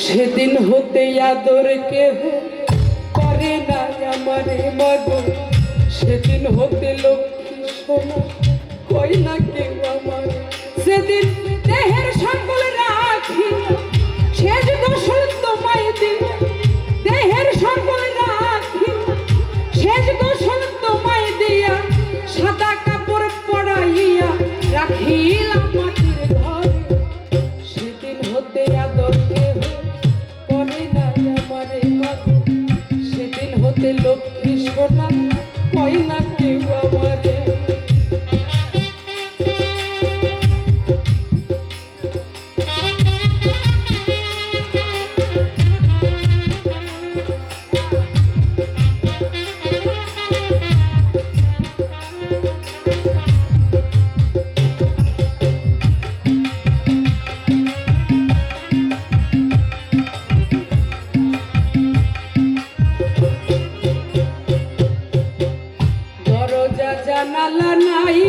হতে আদর কেহ করে না আমারে মাগো সেদিন হতে লক্ষ্মী সোনা কই না কেউ আমার। সেদিন দেহের সকল রাখি শেষ গোসল তোমায় দিল। দেহের সকল রাখি শেষ গোসল তোমায় দিয়া সাদা কাপড় পরাইয়া রাখিলাম দরজা জানালা নাই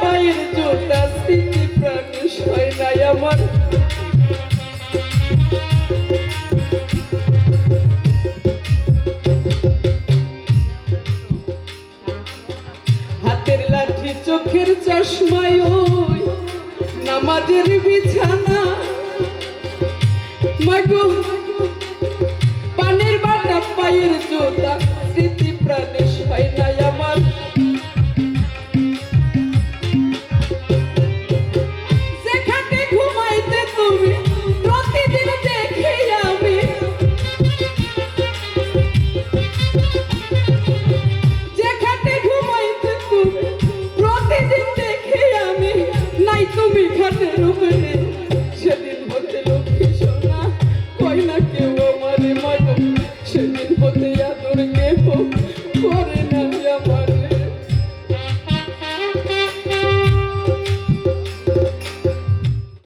পায়ের জোটা স্মৃতি প্রাণে সয় নাই আমার। হাতের লাঠি চোখের চশমায় নামাজের বিছানা। মাগো এইখানের উপরে সেদিন হতে লক্ষ্মী সোনা কয়না কেউ আমারে ময়। সেদিন হতে আদর কেহ করে